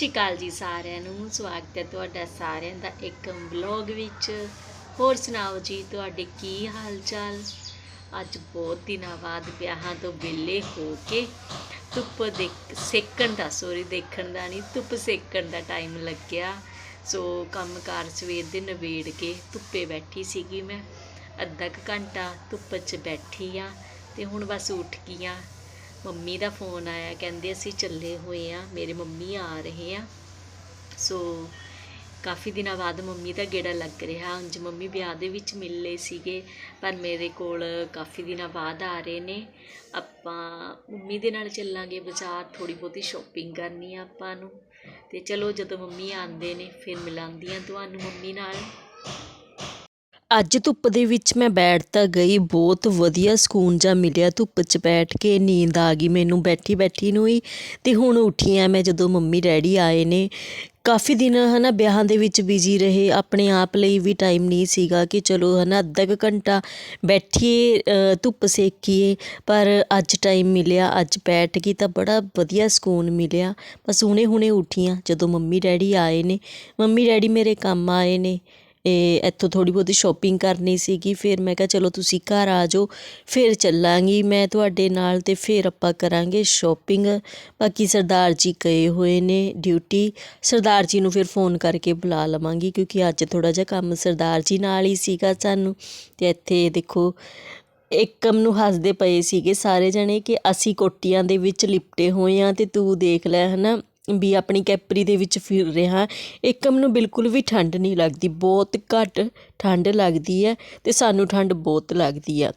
ਸ਼੍ਰੀ ਅਕਾਲ ਜੀ ਸਾਰਿਆਂ ਨੂੰ। ਸਵਾਗਤ ਹੈ ਤੁਹਾਡਾ ਸਾਰਿਆਂ ਦਾ ਇੱਕ ਵਲੌਗ ਵਿੱਚ। ਹੋਰ ਸੁਣਾਓ ਜੀ, ਤੁਹਾਡੇ ਕੀ ਹਾਲ ਚਾਲ ਅੱਜ ਬਹੁਤ ਦਿਨਾਂ ਬਾਅਦ ਵਿਆਹਾਂ ਤੋਂ ਵਿਹਲੇ ਹੋ ਕੇ ਧੁੱਪ ਦੇ ਸੇਕਣ ਦਾ ਸੋਰੀ ਦੇਖਣ ਦਾ ਨਹੀਂ, ਧੁੱਪ ਸੇਕਣ ਦਾ ਟਾਈਮ ਲੱਗਿਆ। ਸੋ ਕੰਮਕਾਰ ਸਵੇਰ ਦੇ ਨਵੇੜ ਕੇ ਧੁੱਪੇ ਬੈਠੀ ਸੀਗੀ ਮੈਂ। ਅੱਧਾ ਕੁ ਘੰਟਾ ਧੁੱਪ 'ਚ ਬੈਠੀ ਆ ਤੇ ਹੁਣ ਬਸ ਉੱਠ ਗਈ ਆ ਮੰਮੀ ਦਾ ਫੋਨ ਆਇਆ, ਕਹਿੰਦੇ ਅਸੀਂ ਚੱਲੇ ਹੋਏ ਆ ਮੇਰੇ ਮੰਮੀ ਆ ਰਹੇ ਆ। ਸੋ ਕਾਫੀ ਦਿਨਾਂ ਬਾਅਦ ਮੰਮੀ ਦਾ ਗੇੜਾ ਲੱਗ ਰਿਹਾ। ਉਂਝ ਮੰਮੀ ਵਿਆਹ ਦੇ ਵਿੱਚ ਮਿਲ ਲਏ ਸੀਗੇ, ਪਰ ਮੇਰੇ ਕੋਲ ਕਾਫੀ ਦਿਨਾਂ ਬਾਅਦ ਆ ਰਹੇ ਨੇ। ਆਪਾਂ ਮੰਮੀ ਦੇ ਨਾਲ ਚੱਲਾਂਗੇ ਬਾਜ਼ਾਰ ਥੋੜੀ ਬਹੁਤੀ ਸ਼ਾਪਿੰਗ ਕਰਨੀ ਆ ਆਪਾਂ ਨੂੰ। ਤੇ ਚਲੋ ਜਦੋਂ ਮੰਮੀ ਆਉਂਦੇ ਨੇ, ਫਿਰ ਮਿਲਾਂਦੀ ਆ ਤੁਹਾਨੂੰ ਮੰਮੀ ਨਾਲ। ਅੱਜ ਧੁੱਪ ਦੇ ਵਿੱਚ ਮੈਂ ਬੈਠ ਤਾਂ ਗਈ, ਬਹੁਤ ਵਧੀਆ ਸਕੂਨ ਜਾ ਮਿਲਿਆ ਧੁੱਪ 'ਚ ਬੈਠ ਕੇ, ਨੀਂਦ ਆ ਗਈ ਮੈਨੂੰ ਬੈਠੀ ਬੈਠੀ ਨੂੰ ਹੀ ਤੇ ਹੁਣ ਉੱਠੀ ਆ ਮੈਂ ਜਦੋਂ ਮੰਮੀ ਡੈਡੀ ਆਏ ਨੇ। ਕਾਫੀ ਦਿਨ ਹਨਾ ਵਿਆਹਾਂ ਦੇ ਵਿੱਚ ਬਿਜ਼ੀ ਰਹੇ, ਆਪਣੇ ਆਪ ਲਈ ਵੀ ਟਾਈਮ ਨਹੀਂ ਸੀਗਾ ਕਿ ਚਲੋ ਹਨਾ ਅੱਧਾ ਕੁ ਘੰਟਾ ਬੈਠੀਏ ਧੁੱਪ ਸੇਕੀਏ, ਪਰ ਅੱਜ ਟਾਈਮ ਮਿਲਿਆ, ਅੱਜ ਬੈਠ ਗਈ ਤਾਂ ਬੜਾ ਵਧੀਆ ਸਕੂਨ ਮਿਲਿਆ। ਬਸ ਹੁਣੇ ਹੁਣੇ ਉੱਠੀਆਂ ਜਦੋਂ ਮੰਮੀ ਡੈਡੀ ਆਏ ਨੇ। ਮੰਮੀ ਡੈਡੀ ਮੇਰੇ ਕੰਮ ਆਏ ਨੇ। ਇਹ ਇੱਥੋਂ ਥੋੜੀ ਬਹੁਤੀ ਸ਼ਾਪਿੰਗ ਕਰਨੀ ਸੀਗੀ, ਫਿਰ ਮੈਂ ਕਿਹਾ ਚਲੋ ਤੁਸੀਂ ਘਰ ਆ ਜਾਓ, ਫਿਰ ਚੱਲਾਂਗੀ ਮੈਂ ਤੁਹਾਡੇ ਨਾਲ ਤੇ ਫਿਰ ਆਪਾਂ ਕਰਾਂਗੇ ਸ਼ਾਪਿੰਗ ਬਾਕੀ ਸਰਦਾਰ ਜੀ ਗਏ ਹੋਏ ਨੇ ਡਿਊਟੀ ਸਰਦਾਰ ਜੀ ਨੂੰ ਫਿਰ ਫੋਨ ਕਰਕੇ ਬੁਲਾ ਲਵਾਂਗੀ ਕਿਉਂਕਿ ਅੱਜ ਥੋੜਾ ਜਿਹਾ ਕੰਮ ਸਰਦਾਰ ਜੀ ਨਾਲ ਹੀ ਸੀਗਾ ਸਾਨੂੰ। ਤੇ ਇੱਥੇ ਦੇਖੋ ਇੱਕਮ ਨੂੰ ਹੱਸਦੇ ਪਏ ਸੀਗੇ ਸਾਰੇ ਜਣੇ ਕਿ ਅਸੀਂ ਕੋਟੀਆਂ ਦੇ ਵਿੱਚ ਲਿਪਟੇ ਹੋਏ ਆ ਤੇ ਤੂੰ ਦੇਖ ਲੈ, ਹਨਾ? ਵੀ ਆਪਣੀ ਕੈਪਰੀ ਦੇ ਵਿੱਚ ਫਿਰ ਰਿਹਾ। ਇੱਕਮ ਨੂੰ ਬਿਲਕੁਲ ਵੀ ਠੰਡ ਨਹੀਂ ਲੱਗਦੀ, ਬਹੁਤ ਘੱਟ ਠੰਡ ਲੱਗਦੀ ਹੈ ਅਤੇ ਸਾਨੂੰ ਠੰਡ ਬਹੁਤ ਲੱਗਦੀ ਆ।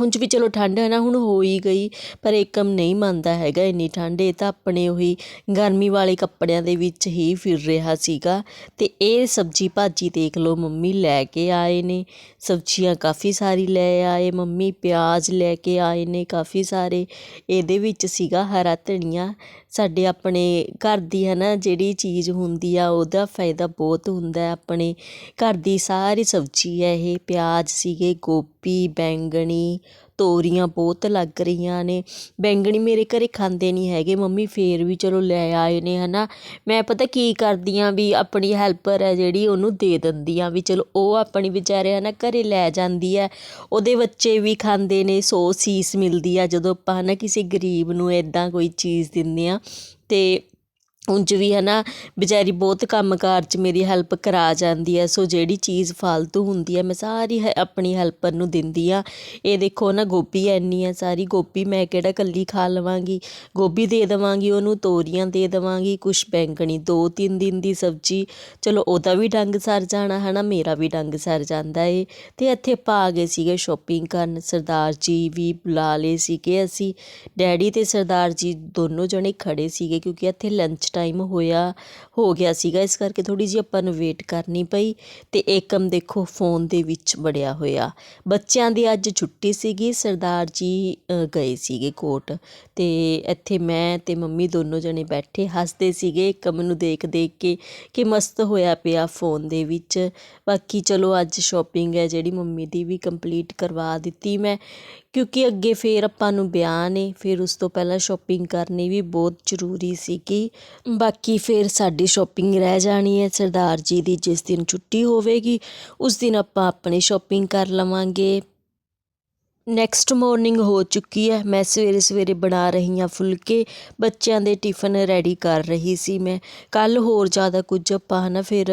ਹੁਣ ਵੀ ਚਲੋ ਠੰਡ ਹੈ ਨਾ, ਹੁਣ ਹੋ ਹੀ ਗਈ, ਪਰ ਏਕਮ ਨਹੀਂ ਮੰਨਦਾ ਹੈਗਾ ਇੰਨੀ ਠੰਡ। ਇਹ ਤਾਂ ਆਪਣੇ ਉਹੀ ਗਰਮੀ ਵਾਲੇ ਕੱਪੜਿਆਂ ਦੇ ਵਿੱਚ ਹੀ ਫਿਰ ਰਿਹਾ ਸੀਗਾ। ਤੇ ਇਹ ਸਬਜੀ ਭਾਜੀ ਦੇਖ ਲਓ, ਮੰਮੀ ਲੈ ਕੇ ਆਏ ਨੇ। ਸਬਜ਼ੀਆਂ ਕਾਫੀ ਸਾਰੀ ਲੈ ਆਏ, ਮੰਮੀ ਪਿਆਜ਼ ਲੈ ਕੇ ਆਏ ਨੇ ਕਾਫੀ ਸਾਰੇ। ਇਹਦੇ ਵਿੱਚ ਸੀਗਾ ਹਰਾ ਧਨੀਆ ਸਾਡੇ ਆਪਣੇ ਘਰ ਦੀ ਹੈ ਨਾ ਜਿਹੜੀ ਚੀਜ਼ ਹੁੰਦੀ ਆ, ਉਹਦਾ ਫਾਇਦਾ ਬਹੁਤ ਹੁੰਦਾ ਆਪਣੇ ਘਰ ਦੀ ਸਾਰੀ ਸਬਜ਼ੀ ਹੈ ਇਹ, ਪਿਆਜ਼ ਸੀਗੇ, ਗੋਭੀ, ਬੈਂਗਣੀ ਤੋਰੀਆਂ ਬਹੁਤ ਲੱਗ ਰਹੀਆਂ ਨੇ। ਬੈਂਗਣੀ ਮੇਰੇ ਘਰ ਖਾਂਦੇ ਨਹੀਂ ਹੈਗੇ। ਮੰਮੀ ਫਿਰ ਵੀ ਚਲੋ ਲੈ ਆਏ ਨੇ ਹੈ ਨਾ ਮੈਂ ਪਤਾ ਕੀ ਕਰਦੀ ਹਾਂ ਵੀ ਆਪਣੀ ਹੈਲਪਰ ਹੈ ਜਿਹੜੀ, ਉਹਨੂੰ ਦੇ ਦਿੰਦੀ ਹਾਂ ਵੀ ਚਲੋ ਉਹ ਆਪਣੀ ਵਿਚਾਰੇ ਹੈ ਨਾ ਘਰ ਲੈ ਜਾਂਦੀ ਹੈ। ਉਹਦੇ ਬੱਚੇ ਵੀ ਖਾਂਦੇ ਨੇ, ਸੌ ਸੀਸ ਮਿਲਦੀ ਆ ਜਦੋਂ ਆਪਾਂ ਹੈ ਨਾ ਕਿਸੇ ਗਰੀਬ ਨੂੰ ਇੱਦਾਂ ਕੋਈ ਚੀਜ਼ ਦਿੰਦੇ ਹਾਂ ਅਤੇ ਉਂਝ ਵੀ ਹੈ ਨਾ ਵਿਚਾਰੀ ਬਹੁਤ ਕੰਮਕਾਰ 'ਚ ਮੇਰੀ ਹੈਲਪ ਕਰਾ ਜਾਂਦੀ ਹੈ, ਸੋ ਜਿਹੜੀ ਚੀਜ਼ ਫਾਲਤੂ ਹੁੰਦੀ ਹੈ, ਮੈਂ ਸਾਰੀ ਹੈ, ਆਪਣੀ ਹੈਲਪਰ ਨੂੰ ਦਿੰਦੀ ਹਾਂ। ਇਹ ਦੇਖੋ ਨਾ, ਗੋਭੀ ਇੰਨੀ ਹੈ ਸਾਰੀ, ਗੋਭੀ ਮੈਂ ਕਿਹੜਾ ਇਕੱਲੀ ਖਾ ਲਵਾਂਗੀ? ਗੋਭੀ ਦੇ ਦੇਵਾਂਗੀ, ਉਹਨੂੰ ਤੋਰੀਆਂ ਦੇ ਦੇਵਾਂਗੀ, ਕੁਛ ਬੈਂਗਣੀ ਦੋ ਤਿੰਨ ਦਿਨ ਦੀ ਸਬਜ਼ੀ, ਚਲੋ ਉਹਦਾ ਵੀ ਡੰਗ ਸਰ ਜਾਣਾ ਹੈ ਨਾ ਮੇਰਾ ਵੀ ਡੰਗ ਸਰ ਜਾਂਦਾ ਏ। ਤੇ ਇੱਥੇ ਆਪਾਂ ਆ ਗਏ ਸੀਗੇ ਸ਼ੋਪਿੰਗ ਕਰਨ, ਸਰਦਾਰ ਜੀ ਵੀ ਬੁਲਾ ਲਏ ਸੀਗੇ ਅਸੀਂ। ਡੈਡੀ ਤੇ ਸਰਦਾਰ ਜੀ ਦੋਨੋਂ ਜਣੇ ਖੜੇ ਸੀਗੇ, ਕਿਉਂਕਿ ਇੱਥੇ ਲੰਚ ਟਾਈਮ ਹੋਇਆ, ਹੋ ਗਿਆ ਸੀਗਾ। ਇਸ ਕਰਕੇ ਥੋੜ੍ਹੀ ਜਿਹੀ ਆਪਾਂ ਨੂੰ ਵੇਟ ਕਰਨੀ ਪਈ ਤੇ ਏਕਮ ਦੇਖੋ ਫੋਨ ਦੇ ਵਿੱਚ ਵੜਿਆ ਹੋਇਆ। ਬੱਚਿਆਂ ਦੀ ਅੱਜ ਛੁੱਟੀ ਸੀਗੀ, ਸਰਦਾਰ ਜੀ ਗਏ ਸੀਗੇ ਕੋਟ ਅਤੇ ਇੱਥੇ ਮੈਂ ਅਤੇ ਮੰਮੀ ਦੋਨੋਂ ਜਣੇ ਬੈਠੇ ਹੱਸਦੇ ਸੀਗੇ। ਏਕਮ ਨੂੰ ਦੇਖ ਦੇਖ ਕੇ ਕਿ ਮਸਤ ਹੋਇਆ ਪਿਆ ਫੋਨ ਦੇ ਵਿੱਚ। ਬਾਕੀ ਚਲੋ ਅੱਜ ਸ਼ੋਪਿੰਗ ਹੈ, ਜਿਹੜੀ ਮੰਮੀ ਦੀ ਵੀ ਕੰਪਲੀਟ ਕਰਵਾ ਦਿੱਤੀ ਮੈਂ। ਕਿਉਂਕਿ ਅੱਗੇ ਫਿਰ ਆਪਾਂ ਨੂੰ ਵਿਆਹ ਨੇ, ਫਿਰ ਉਸ ਤੋਂ ਪਹਿਲਾਂ ਸ਼ੋਪਿੰਗ ਕਰਨੀ ਵੀ ਬਹੁਤ ਜ਼ਰੂਰੀ ਸੀਗੀ। ਬਾਕੀ ਫਿਰ ਸਾਡੀ ਸ਼ੋਪਿੰਗ ਰਹਿ ਜਾਣੀ ਹੈ, ਸਰਦਾਰ ਜੀ ਦੀ ਜਿਸ ਦਿਨ ਛੁੱਟੀ ਹੋਵੇਗੀ, ਉਸ ਦਿਨ ਆਪਾਂ ਆਪਣੀ ਸ਼ੋਪਿੰਗ ਕਰ ਲਵਾਂਗੇ। ਨੈਕਸਟ ਮਾਰਨਿੰਗ ਹੋ ਚੁੱਕੀ ਹੈ। ਮੈਂ ਸਵੇਰੇ ਸਵੇਰੇ ਬਣਾ ਰਹੀ ਹਾਂ ਫੁਲਕੇ। ਬੱਚਿਆਂ ਦੇ ਟਿਫਨ ਰੈਡੀ ਕਰ ਰਹੀ ਸੀ ਮੈਂ। ਕੱਲ ਹੋਰ ਜ਼ਿਆਦਾ ਕੁਝ ਆਪਾਂ ਹਨਾ ਫਿਰ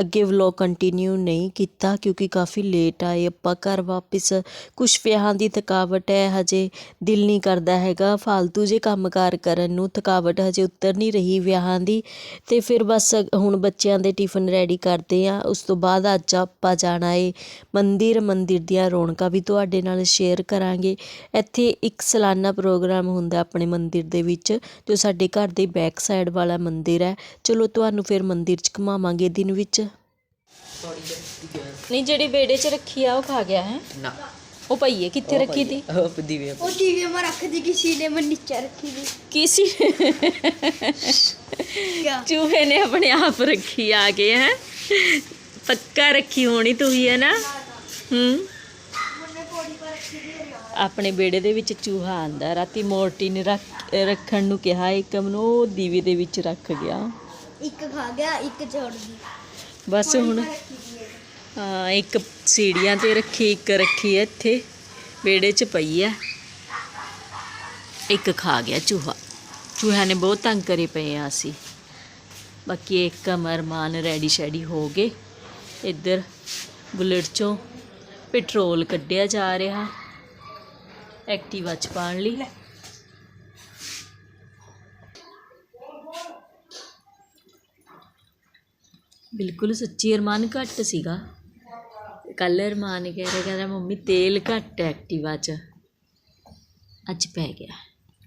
ਅੱਗੇ ਵਲੌਗ ਕੰਟੀਨਿਊ ਨਹੀਂ ਕੀਤਾ ਕਿਉਂਕਿ ਕਾਫੀ ਲੇਟ ਆਏ। ਆਪਾਂ ਘਰ ਵਾਪਿਸ ਕੁਝ ਵਿਆਹਾਂ ਦੀ ਥਕਾਵਟ ਹੈ ਹਜੇ। ਦਿਲ ਨਹੀਂ ਕਰਦਾ ਹੈਗਾ ਫालतू ਜੇ ਕੰਮਕਾਰ ਕਰਨ ਨੂੰ। ਥਕਾਵਟ ਹਜੇ ਉਤਰ ਨਹੀਂ ਰਹੀ ਵਿਆਹਾਂ ਦੀ। ਤੇ ਫਿਰ ਬਸ ਹੁਣ ਬੱਚਿਆਂ ਦੇ ਟਿਫਨ ਰੈਡੀ ਕਰਦੇ ਆ ਉਸ ਤੋਂ ਬਾਅਦ ਅੱਜ ਆਪਾਂ ਜਾਣਾ ਏ ਮੰਦਿਰ। ਮੰਦਿਰ ਦੀਆਂ ਰੌਣਕਾਂ ਵੀ ਤੁਹਾਡੇ ਨਾਲ ਸ਼ੇਅਰ ਕਰਾਂਗੇ। ਇੱਥੇ ਇੱਕ ਸਾਲਾਨਾ ਪ੍ਰੋਗਰਾਮ ਹੁੰਦਾ ਆਪਣੇ ਮੰਦਿਰ ਦੇ ਵਿੱਚ ਜੋ ਸਾਡੇ ਘਰ ਦੇ ਬੈਕ ਸਾਈਡ ਵਾਲਾ ਮੰਦਿਰ ਹੈ। ਚਲੋ ਤੁਹਾਨੂੰ ਫਿਰ ਮੰਦਿਰ 'ਚ ਘੁਮਾਵਾਂਗੇ ਦਿਨ ਵਿੱਚ। ਨਹੀਂ ਜਿਹੜੀ ਬੇੜੇ 'ਚ ਰੱਖੀ ਆ ਉਹ ਖਾ ਗਿਆ ਹੈ। ਨਾ। ਉਹ ਪਈਏ ਕਿੱਥੇ ਰੱਖੀ ਤੀ? ਉਹ ਦੀਵੇ ਉਹ ਟੀਵੀ ਮੈਂ ਰੱਖ ਦੀ ਕਿਸੀ ਨੇ ਮੈਂ ਨੀਚੇ ਰੱਖੀ ਦੀ ਕਿਸੇ ਚੂਹੇ ਨੇ ਆਪਣੇ ਆਪ ਰੱਖੀ ਆ ਕੇ ਹੈ। ਪੱਕਾ ਰੱਖੀ ਹੋਣੀ ਤੂੰ ਹੀ ਹੈ ਨਾ। ਹੂੰ। ਆਪਣੇ ਬੇੜੇ ਦੇ ਵਿੱਚ ਚੂਹਾ ਆਂਦਾ। ਰਾਤੀ ਮੋਰਟੀ ਨੇ ਰੱਖ ਰੱਖਣ ਨੂੰ ਕਿਹਾ ਏਕਮ ਨੂੰ ਉਹ ਦੀਵੇ ਦੇ ਵਿੱਚ ਰੱਖ ਗਿਆ। ਇੱਕ ਖਾ ਗਿਆ ਇੱਕ ਛੋੜ ਦੀ ਬਸ ਹੁਣ ਹਾਂ। ਇੱਕ ਸੀੜੀਆਂ ਤੇ ਰੱਖੀ ਇੱਕ ਰੱਖੀ ਹੈ ਇੱਥੇ। ਵਿਹੜੇ 'ਚ ਪਈ ਆ ਇੱਕ ਖਾ ਗਿਆ ਚੂਹਾ। ਚੂਹਿਆਂ ਨੇ ਬਹੁਤ ਤੰਗ ਕਰੇ ਪਏ ਆ ਅਸੀਂ। ਬਾਕੀ ਇੱਕ ਅਮਰਮਾਨ ਰੈਡੀ ਸ਼ੈਡੀ ਹੋ ਗਏ। ਇੱਧਰ ਬੁਲਟ 'ਚੋਂ ਪੈਟਰੋਲ ਕੱਢਿਆ ਜਾ ਰਿਹਾ। ਐਕਟਿਵਾ 'ਚ ਪਾਉਣ ਲਈ। ਬਿਲਕੁਲ ਸੱਚੀ ਅਰਮਾਨ ਘੱਟ ਸੀਗਾ। ਕੱਲ ਅਰਮਾਨ ਕਹਿ ਰਿਹਾ ਕਹਿੰਦਾ ਮੰਮੀ ਤੇਲ ਘੱਟ ਹੈ ਐਕਟਿਵਾ 'ਚ। ਅੱਜ ਪੈ ਗਿਆ।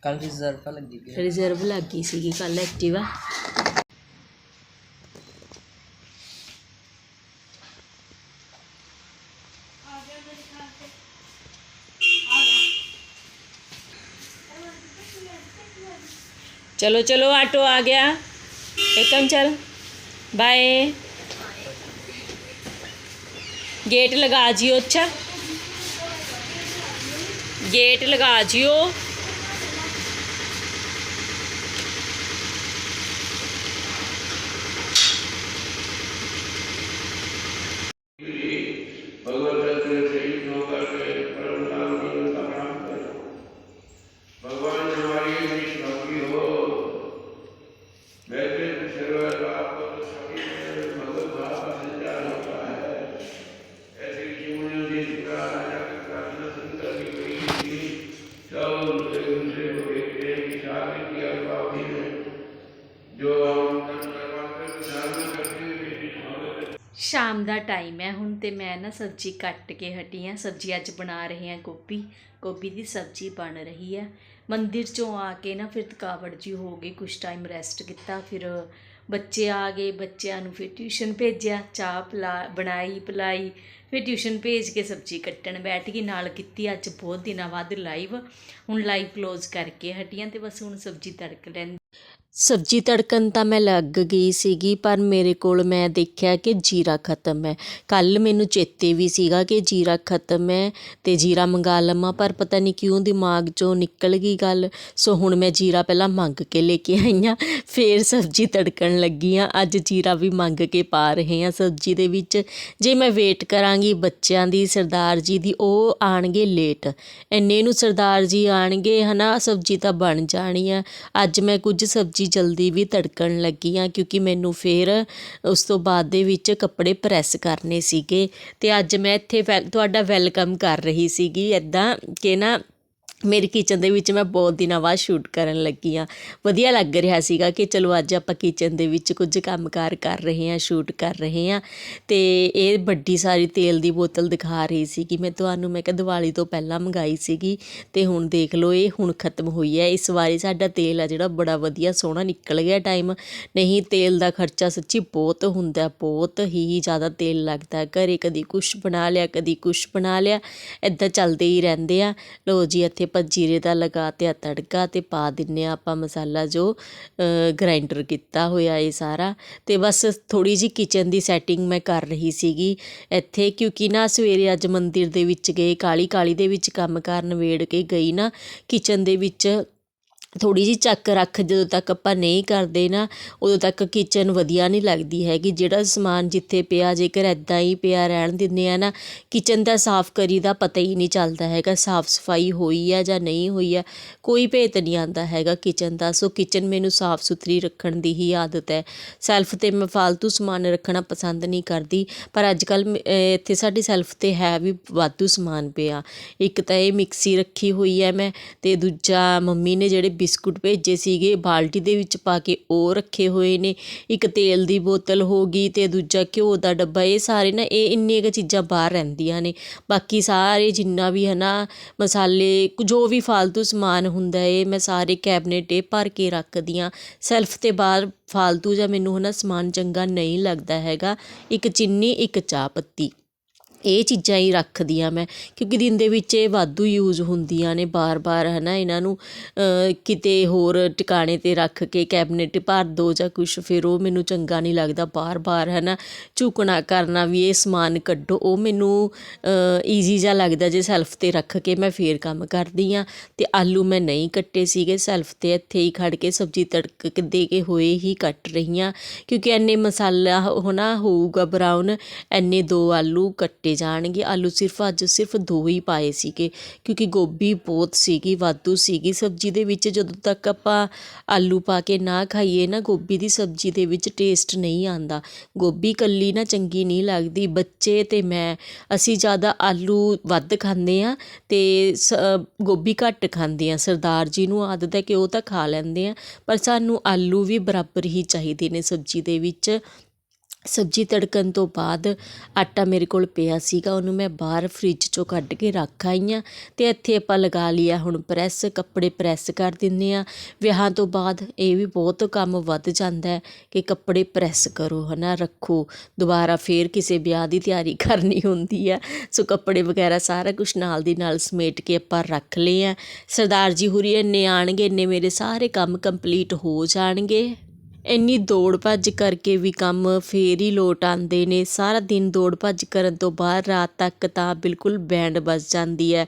ਕੱਲ ਰਿਜ਼ਰਵ ਲੱਗੀ ਰਿਜ਼ਰਵ ਲੱਗ ਗਈ ਸੀਗੀ ਕੱਲ ਐਕਟਿਵਾ चलो चलो, ऑटो आ गया। एकम चल। बाय। गेट लगा जियो अच्छा। गेट लगा जियो। ਸ਼ਾਮ ਦਾ ਟਾਈਮ ਹੈ, ਹੁਣ ਤੇ ਮੈਂ ਨਾ ਸਬਜ਼ੀ ਕੱਟ ਕੇ ਹਟੀ ਹਾਂ ਸਬਜ਼ੀ ਅੱਜ ਬਣਾ ਰਹੇ ਹਾਂ ਗੋਭੀ। ਗੋਭੀ ਦੀ ਸਬਜ਼ੀ ਬਣ ਰਹੀ ਹੈ। ਮੰਦਿਰ ਚੋਂ ਆ ਕੇ ਨਾ ਫਿਰ ਥਕਾਵਟ ਜੀ ਹੋ ਗਈ, ਕੁਛ ਟਾਈਮ ਰੈਸਟ ਕੀਤਾ। ਫਿਰ ਬੱਚੇ ਆ ਗਏ, ਬੱਚਿਆਂ ਨੂੰ ਫਿਰ ਟਿਊਸ਼ਨ ਭੇਜਿਆ, ਚਾਹ ਪਿਲਾ, ਬਣਾਈ, ਪਿਲਾਈ। ਫਿਰ ਟਿਊਸ਼ਨ ਭੇਜ ਕੇ ਸਬਜ਼ੀ ਕੱਟਣ ਬੈਠ ਗਈ। ਨਾਲ ਕੀਤੀ ਅੱਜ ਬਹੁਤ ਦਿਨਾਂ ਬਾਅਦ ਲਾਈਵ ਹੁਣ ਲਾਈਵ ਕਲੋਜ਼ ਕਰਕੇ ਹਟੀਆਂ ਤੇ ਬਸ ਹੁਣ ਸਬਜ਼ੀ ਤੜਕ ਲੈਂਦੀ। ਸਬਜ਼ੀ ਤੜਕਣ ਤਾਂ ਮੈਂ ਲੱਗ ਗਈ ਸੀਗੀ, ਪਰ ਮੇਰੇ ਕੋਲ ਮੈਂ ਦੇਖਿਆ ਕਿ ਜੀਰਾ ਖਤਮ ਹੈ। ਕੱਲ੍ਹ ਮੈਨੂੰ ਚੇਤੇ ਵੀ ਸੀਗਾ ਕਿ ਜੀਰਾ ਖਤਮ ਹੈ ਅਤੇ ਜੀਰਾ ਮੰਗਾ ਲਵਾਂ, ਪਰ ਪਤਾ ਨਹੀਂ ਕਿਉਂ ਦਿਮਾਗ 'ਚੋਂ ਨਿਕਲ ਗਈ ਗੱਲ। ਸੋ ਹੁਣ ਮੈਂ ਜੀਰਾ ਪਹਿਲਾਂ ਮੰਗ ਕੇ ਲੈ ਕੇ ਆਈ ਹਾਂ, ਫਿਰ ਸਬਜ਼ੀ ਤੜਕਣ ਲੱਗੀ ਹਾਂ। ਅੱਜ ਜੀਰਾ ਵੀ ਮੰਗ ਕੇ ਪਾ ਰਹੇ ਹਾਂ ਸਬਜ਼ੀ ਦੇ ਵਿੱਚ। ਜੇ ਮੈਂ ਵੇਟ ਕਰਾਂਗੀ ਬੱਚਿਆਂ ਦੀ, ਸਰਦਾਰ ਜੀ ਦੀ, ਉਹ ਆਣਗੇ ਲੇਟ ਇੰਨੇ ਨੂੰ ਸਰਦਾਰ ਜੀ ਆਣਗੇ, ਹਨਾ, ਸਬਜ਼ੀ ਤਾਂ ਬਣ ਜਾਣੀ ਆ ਅੱਜ ਮੈਂ ਕੁਝ ਸਬਜ਼ੀ ਜਲਦੀ ਵੀ ਤੜਕਣ ਲੱਗੀ ਹਾਂ ਕਿਉਂਕਿ ਮੈਨੂੰ ਫਿਰ ਉਸ ਤੋਂ ਬਾਅਦ ਦੇ ਵਿੱਚ ਕੱਪੜੇ ਪ੍ਰੈਸ ਕਰਨੇ ਸੀਗੇ ਅਤੇ ਅੱਜ ਮੈਂ ਇੱਥੇ ਵੈਲ- ਤੁਹਾਡਾ ਵੈਲਕਮ ਕਰ ਰਹੀ ਸੀਗੀ ਇੱਦਾਂ ਕਿ ਨਾ ਮੇਰੀ ਕਿਚਨ ਦੇ ਵਿੱਚ ਮੈਂ ਬਹੁਤ ਦਿਨਾਂ ਬਾਅਦ ਸ਼ੂਟ ਕਰਨ ਲੱਗੀ ਹਾਂ। ਵਧੀਆ ਲੱਗ ਰਿਹਾ ਸੀਗਾ ਕਿ ਚਲੋ ਅੱਜ ਆਪਾਂ ਕਿਚਨ ਦੇ ਵਿੱਚ ਕੁਝ ਕੰਮਕਾਰ ਕਰ ਰਹੇ ਹਾਂ ਸ਼ੂਟ ਕਰ ਰਹੇ ਹਾਂ। ਤੇ ਇਹ ਵੱਡੀ ਸਾਰੀ ਤੇਲ ਦੀ ਬੋਤਲ ਦਿਖਾ ਰਹੀ ਸੀ ਕਿ ਮੈਂ ਤੁਹਾਨੂੰ, ਮੈਂ ਕਿਹਾ ਦੀਵਾਲੀ ਤੋਂ ਪਹਿਲਾਂ ਮੰਗਾਈ ਸੀਗੀ ਤੇ ਹੁਣ ਦੇਖ ਲਓ, ਇਹ ਹੁਣ ਖਤਮ ਹੋਈ ਹੈ। ਇਸ ਵਾਰੀ ਸਾਡਾ ਤੇਲ ਆ ਜਿਹੜਾ ਬੜਾ ਵਧੀਆ ਸੋਹਣਾ ਨਿਕਲ ਗਿਆ ਟਾਈਮ ਨਹੀਂ, ਤੇਲ ਦਾ ਖਰਚਾ ਸੱਚੀ ਬਹੁਤ ਹੁੰਦਾ, ਬਹੁਤ ਹੀ ਜ਼ਿਆਦਾ ਤੇਲ ਲੱਗਦਾ। ਹੈ। ਘਰੇ ਕਦੀ ਕੁਛ ਬਣਾ ਲਿਆ, ਕਦੀ ਕੁਛ ਬਣਾ ਲਿਆ ਇਦਾਂ ਚੱਲਦੇ ਹੀ ਰਹਿੰਦੇ ਆ। ਲੋ ਜੀ, ਇੱਥੇ ਆਪਾਂ ਜੀਰੇ ਦਾ ਲਗਾ ਤੇ ਤੜਕਾ ਅਤੇ ਪਾ ਦਿੰਦੇ ਹਾਂ ਆਪਾਂ ਮਸਾਲਾ ਜੋ ਗ੍ਰਾਈਂਡਰ ਕੀਤਾ ਹੋਇਆ ਇਹ ਸਾਰਾ। ਅਤੇ ਬਸ ਥੋੜ੍ਹੀ ਜਿਹੀ ਕਿਚਨ ਦੀ ਸੈਟਿੰਗ ਮੈਂ ਕਰ ਰਹੀ ਸੀਗੀ ਇੱਥੇ, ਕਿਉਂਕਿ ਨਾ ਸਵੇਰੇ ਅੱਜ ਮੰਦਿਰ ਦੇ ਵਿੱਚ ਗਏ ਕਾਹਲੀ ਕਾਹਲੀ ਦੇ ਵਿੱਚ ਕੰਮ ਕਰਨ ਵੇੜ ਕੇ ਗਈ ਨਾ ਕਿਚਨ ਦੇ ਵਿੱਚ ਥੋੜ੍ਹੀ ਜਿਹੀ ਚੱਕ ਰੱਖ ਜਦੋਂ ਤੱਕ ਆਪਾਂ ਨਹੀਂ ਕਰਦੇ ਨਾ, ਉਦੋਂ ਤੱਕ ਕਿਚਨ ਵਧੀਆ ਨਹੀਂ ਲੱਗਦੀ ਹੈਗੀ। ਜਿਹੜਾ ਸਮਾਨ ਜਿੱਥੇ ਪਿਆ, ਜੇਕਰ ਇੱਦਾਂ ਹੀ ਪਿਆ ਰਹਿਣ ਦਿੰਦੇ ਆ ਨਾ ਕਿਚਨ ਦਾ ਸਾਫ਼ ਕਰੀ ਦਾ ਪਤਾ ਹੀ ਨਹੀਂ ਚੱਲਦਾ ਹੈਗਾ, ਸਾਫ਼ ਸਫ਼ਾਈ ਹੋਈ ਆ ਜਾਂ ਨਹੀਂ ਹੋਈ ਆ, ਕੋਈ ਭੇਤ ਨਹੀਂ ਆਉਂਦਾ ਹੈਗਾ ਕਿਚਨ ਦਾ। ਸੋ ਕਿਚਨ ਮੈਨੂੰ ਸਾਫ਼ ਸੁਥਰੀ ਰੱਖਣ ਦੀ ਹੀ ਆਦਤ ਹੈ। ਸੈਲਫ ਤੇ ਮੈਂ ਫालतू ਸਮਾਨ ਰੱਖਣਾ ਪਸੰਦ ਨਹੀਂ ਕਰਦੀ, ਪਰ ਅੱਜ ਕੱਲ ਇੱਥੇ ਸਾਡੀ ਸੈਲਫ ਤੇ ਹੈ ਵੀ ਵਾਧੂ ਸਮਾਨ ਪਿਆ। ਇੱਕ ਤਾਂ ਇਹ ਮਿਕਸੀ ਰੱਖੀ ਹੋਈ ਹੈ ਮੈਂ, ਤੇ ਦੂਜਾ ਮੰਮੀ ਨੇ ਜਿਹੜੇ ਬਿਸਕੁਟ ਭੇਜੇ ਸੀਗੇ, ਬਾਲਟੀ ਦੇ ਵਿੱਚ ਪਾ ਕੇ ਉਹ ਰੱਖੇ ਹੋਏ ਨੇ। ਇੱਕ ਤੇਲ ਦੀ ਬੋਤਲ ਹੋ ਗਈ ਅਤੇ ਦੂਜਾ ਘਿਓ ਦਾ ਡੱਬਾ। ਇਹ ਸਾਰੇ ਨਾ, ਇਹ ਇੰਨੀਆਂ ਕੁ ਚੀਜ਼ਾਂ ਬਾਹਰ ਰਹਿੰਦੀਆਂ ਨੇ। ਬਾਕੀ ਸਾਰੇ ਜਿੰਨਾ ਵੀ ਹੈ ਨਾ ਮਸਾਲੇ ਜੋ ਵੀ ਫਾਲਤੂ ਸਮਾਨ ਹੁੰਦਾ ਹੈ ਮੈਂ ਸਾਰੇ ਕੈਬਨਿਟ ਇਹ ਭਰ ਕੇ ਰੱਖਦੀ ਹਾਂ ਸੈਲਫ 'ਤੇ ਬਾਹਰ ਫਾਲਤੂ ਜਾਂ ਮੈਨੂੰ ਹੈ ਨਾ ਸਮਾਨ ਚੰਗਾ ਨਹੀਂ ਲੱਗਦਾ ਹੈਗਾ। ਇੱਕ ਚੀਨੀ, ਇੱਕ ਚਾਹ ਪੱਤੀ। ਇਹ ਚੀਜ਼ਾਂ ਹੀ ਰੱਖਦੀ ਹਾਂ ਮੈਂ, ਕਿਉਂਕਿ ਦਿਨ ਦੇ ਵਿੱਚ ਇਹ ਵਾਧੂ ਯੂਜ਼ ਹੁੰਦੀਆਂ ਨੇ ਬਾਰ-ਬਾਰ ਹੈ ਨਾ ਇਹਨਾਂ ਨੂੰ ਕਿਤੇ ਹੋਰ ਟਿਕਾਣੇ 'ਤੇ ਰੱਖ ਕੇ ਕੈਬਨਿਟ ਭਰ ਦੋ ਜਾਂ ਕੁਛ, ਫਿਰ ਉਹ ਮੈਨੂੰ ਚੰਗਾ ਨਹੀਂ ਲੱਗਦਾ ਬਾਰ-ਬਾਰ ਹੈ ਨਾ ਝੁਕਣਾ ਕਰਨਾ ਵੀ ਇਹ ਸਮਾਨ ਕੱਢੋ, ਉਹ ਮੈਨੂੰ ਈਜ਼ੀ ਜਿਹਾ ਲੱਗਦਾ ਜੇ ਸੈਲਫ 'ਤੇ ਰੱਖ ਕੇ ਮੈਂ ਫੇਰ ਕੰਮ ਕਰਦੀ ਹਾਂ। ਅਤੇ ਆਲੂ ਮੈਂ ਨਹੀਂ ਕੱਟੇ ਸੀਗੇ ਸੈਲਫ 'ਤੇ ਇੱਥੇ ਹੀ ਖੜ ਕੇ ਸਬਜ਼ੀ ਤੜਕ ਦੇ ਕੇ ਹੋਏ ਹੀ ਕੱਟ ਰਹੀ ਹਾਂ, ਕਿਉਂਕਿ ਐਨੇ ਮਸਾਲਾ ਹੋਣਾ ਹੋਊਗਾ ਬਰਾਊਨ ਐਨੇ ਦੋ ਆਲੂ ਕੱਟੇ ਜਾਣਗੇ। ਆਲੂ ਸਿਰਫ ਅੱਜ ਸਿਰਫ ਦੋ ਹੀ ਪਾਏ ਸੀਗੇ, ਕਿਉਂਕਿ ਗੋਭੀ ਬਹੁਤ ਸੀਗੀ, ਵਾਧੂ ਸੀਗੀ। ਸਬਜ਼ੀ ਦੇ ਵਿੱਚ ਜਦੋਂ ਤੱਕ ਆਪਾਂ ਆਲੂ ਪਾ ਕੇ ਨਾ ਖਾਈਏ ਨਾ, ਗੋਭੀ ਦੀ ਸਬਜ਼ੀ ਦੇ ਵਿੱਚ ਟੇਸਟ ਨਹੀਂ ਆਉਂਦਾ। ਗੋਭੀ ਇਕੱਲੀ ਨਾ ਚੰਗੀ ਨਹੀਂ ਲੱਗਦੀ। ਬੱਚੇ ਅਤੇ ਮੈਂ, ਅਸੀਂ ਜ਼ਿਆਦਾ ਆਲੂ ਵੱਧ ਖਾਂਦੇ ਹਾਂ ਅਤੇ ਸ- ਗੋਭੀ ਘੱਟ ਖਾਂਦੇ ਹਾਂ। ਸਰਦਾਰ ਜੀ ਨੂੰ ਆਦਤ ਹੈ ਕਿ ਉਹ ਤਾਂ ਖਾ ਲੈਂਦੇ ਆ, ਪਰ ਸਾਨੂੰ ਆਲੂ ਵੀ ਬਰਾਬਰ ਹੀ ਚਾਹੀਦੇ ਨੇ ਸਬਜ਼ੀ ਦੇ ਵਿੱਚ। ਸਬਜ਼ੀ ਤੜਕਣ ਤੋਂ ਬਾਅਦ ਆਟਾ ਮੇਰੇ ਕੋਲ ਪਿਆ ਸੀਗਾ, ਉਹਨੂੰ ਮੈਂ ਬਾਹਰ ਫਰਿੱਜ ਚੋਂ ਕੱਢ ਕੇ ਰੱਖ ਆਈ ਹਾਂ ਅਤੇ ਇੱਥੇ ਆਪਾਂ ਲਗਾ ਲਿਆ ਹੁਣ ਪ੍ਰੈਸ ਕੱਪੜੇ ਪ੍ਰੈਸ ਕਰ ਦਿੰਦੇ ਹਾਂ ਵਿਆਹਾਂ ਤੋਂ ਬਾਅਦ ਇਹ ਵੀ ਬਹੁਤ ਕੰਮ ਵੱਧ ਜਾਂਦਾ ਕਿ ਕੱਪੜੇ ਪ੍ਰੈਸ ਕਰੋ ਹੈ ਨਾ ਰੱਖੋ। ਦੁਬਾਰਾ ਫੇਰ ਕਿਸੇ ਵਿਆਹ ਦੀ ਤਿਆਰੀ ਕਰਨੀ ਹੁੰਦੀ ਆ ਸੋ ਕੱਪੜੇ ਵਗੈਰਾ ਸਾਰਾ ਕੁਝ ਨਾਲ ਦੀ ਨਾਲ ਸਮੇਟ ਕੇ ਆਪਾਂ ਰੱਖ ਲਏ ਆ। ਸਰਦਾਰ ਜੀ ਹੁਰੀ ਇੰਨੇ ਆਣਗੇ ਇੰਨੇ ਮੇਰੇ ਸਾਰੇ ਕੰਮ ਕੰਪਲੀਟ ਹੋ ਜਾਣਗੇ। ਇੰਨੀ ਦੌੜ ਭੱਜ ਕਰਕੇ ਵੀ ਕੰਮ ਫਿਰ ਹੀ ਲੋਟ ਆਉਂਦੇ ਨੇ। ਸਾਰਾ ਦਿਨ ਦੌੜ ਭੱਜ ਕਰਨ ਤੋਂ ਬਾਅਦ ਰਾਤ ਤੱਕ ਤਾਂ ਬਿਲਕੁਲ ਬੈਂਡ ਵੱਜ ਜਾਂਦੀ ਹੈ।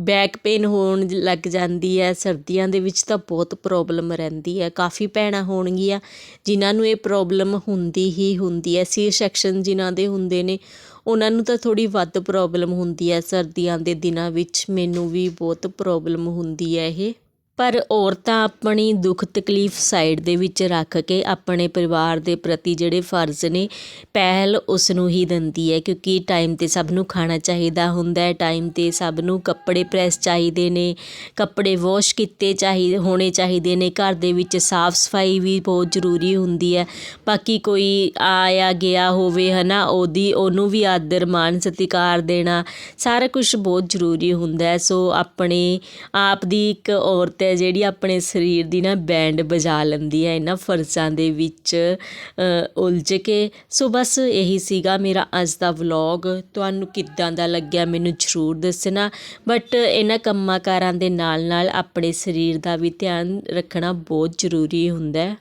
ਬੈਕ ਪੇਨ ਹੋਣ ਲੱਗ ਜਾਂਦੀ ਹੈ। ਸਰਦੀਆਂ ਦੇ ਵਿੱਚ ਤਾਂ ਬਹੁਤ ਪ੍ਰੋਬਲਮ ਰਹਿੰਦੀ ਹੈ। ਕਾਫੀ ਭੈਣਾਂ ਹੋਣਗੀਆਂ ਜਿਨ੍ਹਾਂ ਨੂੰ ਇਹ ਪ੍ਰੋਬਲਮ ਹੁੰਦੀ ਹੀ ਹੁੰਦੀ ਹੈ। ਸੀ ਸੈਕਸ਼ਨ ਜਿਨ੍ਹਾਂ ਦੇ ਹੁੰਦੇ ਨੇ, ਉਹਨਾਂ ਨੂੰ ਤਾਂ ਥੋੜ੍ਹੀ ਵੱਧ ਪ੍ਰੋਬਲਮ ਹੁੰਦੀ ਹੈ। ਸਰਦੀਆਂ ਦੇ ਦਿਨਾਂ ਵਿੱਚ ਮੈਨੂੰ ਵੀ ਬਹੁਤ ਪ੍ਰੋਬਲਮ ਹੁੰਦੀ ਹੈ ਇਹ। ਪਰ ਔਰਤਾਂ ਆਪਣੀ ਦੁੱਖ ਤਕਲੀਫ ਸਾਈਡ ਦੇ ਵਿੱਚ ਰੱਖ ਕੇ ਆਪਣੇ ਪਰਿਵਾਰ ਦੇ ਪ੍ਰਤੀ ਜਿਹੜੇ ਫਰਜ਼ ਨੇ, ਪਹਿਲ ਉਸ ਨੂੰ ਹੀ ਦਿੰਦੀ ਹੈ ਕਿਉਂਕਿ ਟਾਈਮ ਤੇ ਸਭ ਨੂੰ ਖਾਣਾ ਚਾਹੀਦਾ ਹੁੰਦਾ ਹੈ ਟਾਈਮ ਤੇ ਸਭ ਨੂੰ ਕੱਪੜੇ ਪ੍ਰੈਸ ਚਾਹੀਦੇ ਨੇ, ਕੱਪੜੇ ਵਾਸ਼ ਕੀਤੇ ਚਾਹੀਦੇ ਹੋਣੇ ਚਾਹੀਦੇ ਨੇ, ਘਰ ਦੇ ਵਿੱਚ ਸਾਫ਼ ਸਫ਼ਾਈ ਵੀ ਬਹੁਤ ਜ਼ਰੂਰੀ ਹੁੰਦੀ ਹੈ। ਬਾਕੀ ਕੋਈ ਆਇਆ ਗਿਆ ਹੋਵੇ ਹਨਾ, ਉਹਦੀ, ਉਹਨੂੰ ਵੀ ਆਦਰ, ਮਾਣ, ਸਤਿਕਾਰ ਦੇਣਾ, ਸਾਰਾ ਕੁਝ ਬਹੁਤ ਜ਼ਰੂਰੀ ਹੁੰਦਾ ਹੈ। ਸੋ ਆਪਣੇ ਆਪ ਦੀ ਇੱਕ ਔਰਤ ਹੈ, ਜਿਹੜੀ ਆਪਣੇ ਸਰੀਰ ਦੀ ਨਾ ਬੈਂਡ ਵਜਾ ਲੈਂਦੀ ਹੈ, ਇਹਨਾਂ ਫਰਜ਼ਾਂ ਦੇ ਵਿੱਚ ਉਲਝ ਕੇ। ਸੋ ਬਸ ਇਹੀ ਸੀਗਾ ਮੇਰਾ ਅੱਜ ਦਾ ਵਲੌਗ। ਤੁਹਾਨੂੰ ਕਿੱਦਾਂ ਦਾ ਲੱਗਿਆ ਮੈਨੂੰ ਜ਼ਰੂਰ ਦੱਸਣਾ। ਬਟ ਇਹਨਾਂ ਕੰਮਾਂ ਕਾਰਾਂ ਦੇ ਨਾਲ ਨਾਲ ਆਪਣੇ ਸਰੀਰ ਦਾ ਵੀ ਧਿਆਨ ਰੱਖਣਾ ਬਹੁਤ ਜ਼ਰੂਰੀ ਹੁੰਦਾ ਹੈ।